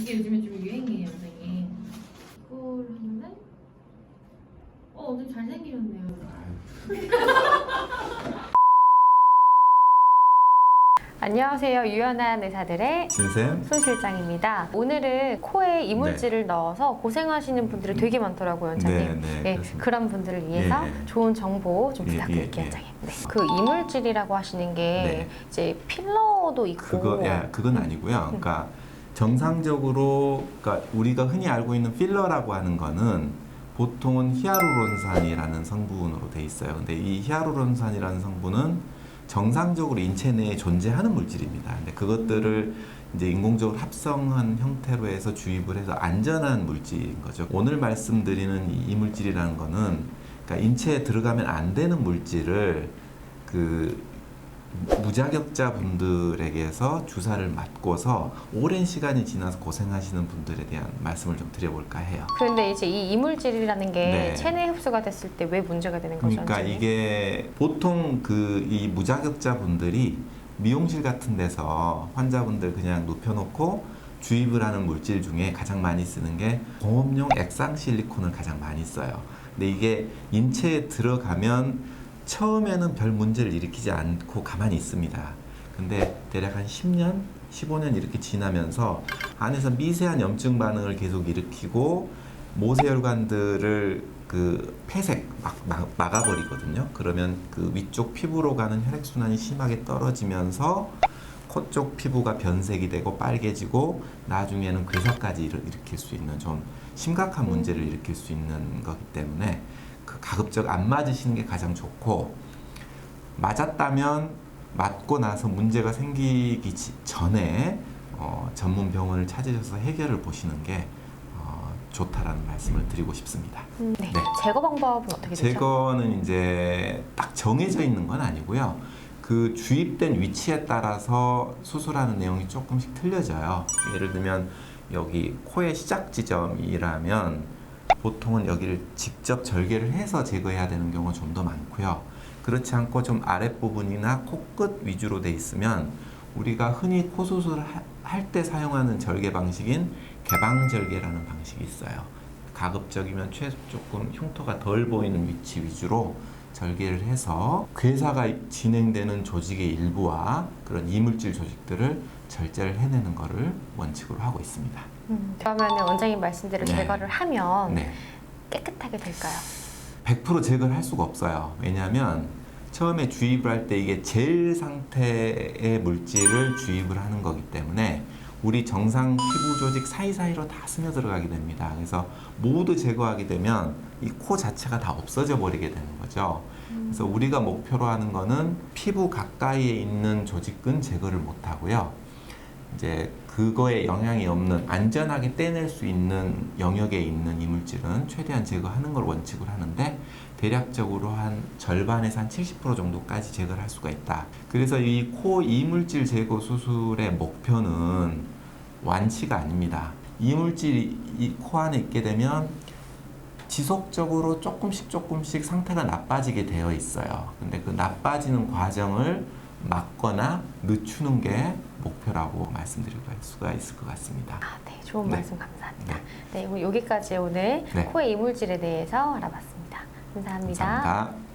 이게 요즘에 좀 유행이에요, 선생님. 이걸 하는데 어, 오늘 잘생기셨네요. 안녕하세요. 유연한 의사들의 진쌤 손 실장입니다. 오늘은 코에 이물질을 넣어서 고생하시는 분들이 되게 많더라고요, 원장님. 네, 네, 네, 그렇습니다. 그런 분들을 위해서 예, 예. 좋은 정보 좀 예, 부탁드릴게요, 예, 예. 원장님. 네. 그 이물질이라고 하시는 게 네. 이제 필러도 있고 그거 야 그건 아니고요. 그러니까 정상적으로 그러니까 우리가 흔히 알고 있는 필러라고 하는 거는 보통은 히아루론산이라는 성분으로 돼 있어요. 근데 이 히아루론산이라는 성분은 정상적으로 인체 내에 존재하는 물질입니다. 근데 그것들을 이제 인공적으로 합성한 형태로 해서 주입을 해서 안전한 물질인 거죠. 오늘 말씀드리는 이 이물질이라는 거는 그러니까 인체에 들어가면 안 되는 물질을 그 무자격자 분들에게서 주사를 맞고서 오랜 시간이 지나서 고생하시는 분들에 대한 말씀을 좀 드려볼까 해요. 그런데 이제 이 이물질이라는 게 네. 체내 흡수가 됐을 때 왜 문제가 되는 거죠, 그러니까 원장님? 이게 보통 그 이 무자격자 분들이 미용실 같은 데서 환자분들 그냥 눕혀놓고 주입을 하는 물질 중에 가장 많이 쓰는 게 공업용 액상 실리콘을 가장 많이 써요. 근데 이게 인체에 들어가면 처음에는 별 문제를 일으키지 않고 가만히 있습니다. 근데 대략 한 10년, 15년 이렇게 지나면서 안에서 미세한 염증 반응을 계속 일으키고 모세혈관들을 그 폐색 막, 막 막아버리거든요. 그러면 그 위쪽 피부로 가는 혈액 순환이 심하게 떨어지면서 코 쪽 피부가 변색이 되고 빨개지고 나중에는 괴사까지 일- 일으킬 수 있는 좀 심각한 문제를 일으킬 수 있는 거기 때문에 그 가급적 안 맞으시는 게 가장 좋고 맞았다면 맞고 나서 문제가 생기기 지- 전에 어, 전문 병원을 찾으셔서 해결을 보시는 게 어, 좋다라는 말씀을 드리고 싶습니다. 음, 네. 네. 제거 방법은 어떻게 되죠? 제거는 이제 딱 정해져 있는 건 아니고요. 그 주입된 위치에 따라서 수술하는 내용이 조금씩 틀려져요. 예를 들면 여기 코의 시작 지점이라면 보통은 여기를 직접 절개를 해서 제거해야 되는 경우가 좀 더 많고요. 그렇지 않고 좀 아랫부분이나 코끝 위주로 돼 있으면 우리가 흔히 코 수술을 할 때 사용하는 절개 방식인 개방절개라는 방식이 있어요. 가급적이면 최소 조금 흉터가 덜 보이는 위치 위주로 절개를 해서 괴사가 진행되는 조직의 일부와 그런 이물질 조직들을 절제를 해내는 것을 원칙으로 하고 있습니다. 음, 그러면 원장님 말씀대로 네. 제거를 하면 네. 깨끗하게 될까요? 100% 제거를 할 수가 없어요. 왜냐하면 처음에 주입을 할 때 이게 젤 상태의 물질을 주입을 하는 거기 때문에 우리 정상 피부 조직 사이사이로 다 스며 들어가게 됩니다. 그래서 모두 제거하게 되면 이 코 자체가 다 없어져 버리게 되는 거죠. 그래서 우리가 목표로 하는 거는 피부 가까이에 있는 조직은 제거를 못 하고요. 이제 그거에 영향이 없는 안전하게 떼낼 수 있는 영역에 있는 이물질은 최대한 제거하는 걸 원칙으로 하는데 대략적으로 한 절반에서 한 70% 정도까지 제거를 할 수가 있다. 그래서 이 코 이물질 제거 수술의 목표는 완치가 아닙니다. 이물질이 이 코 안에 있게 되면 지속적으로 조금씩 조금씩 상태가 나빠지게 되어 있어요. 근데 그 나빠지는 과정을 막거나 늦추는 게 목표라고 말씀드릴 수가 있을 것 같습니다. 아, 네. 좋은 네. 말씀 감사합니다. 네. 네, 그럼 여기까지 오늘 네. 코의 이물질에 대해서 알아봤습니다 감사합니다. 감사합니다.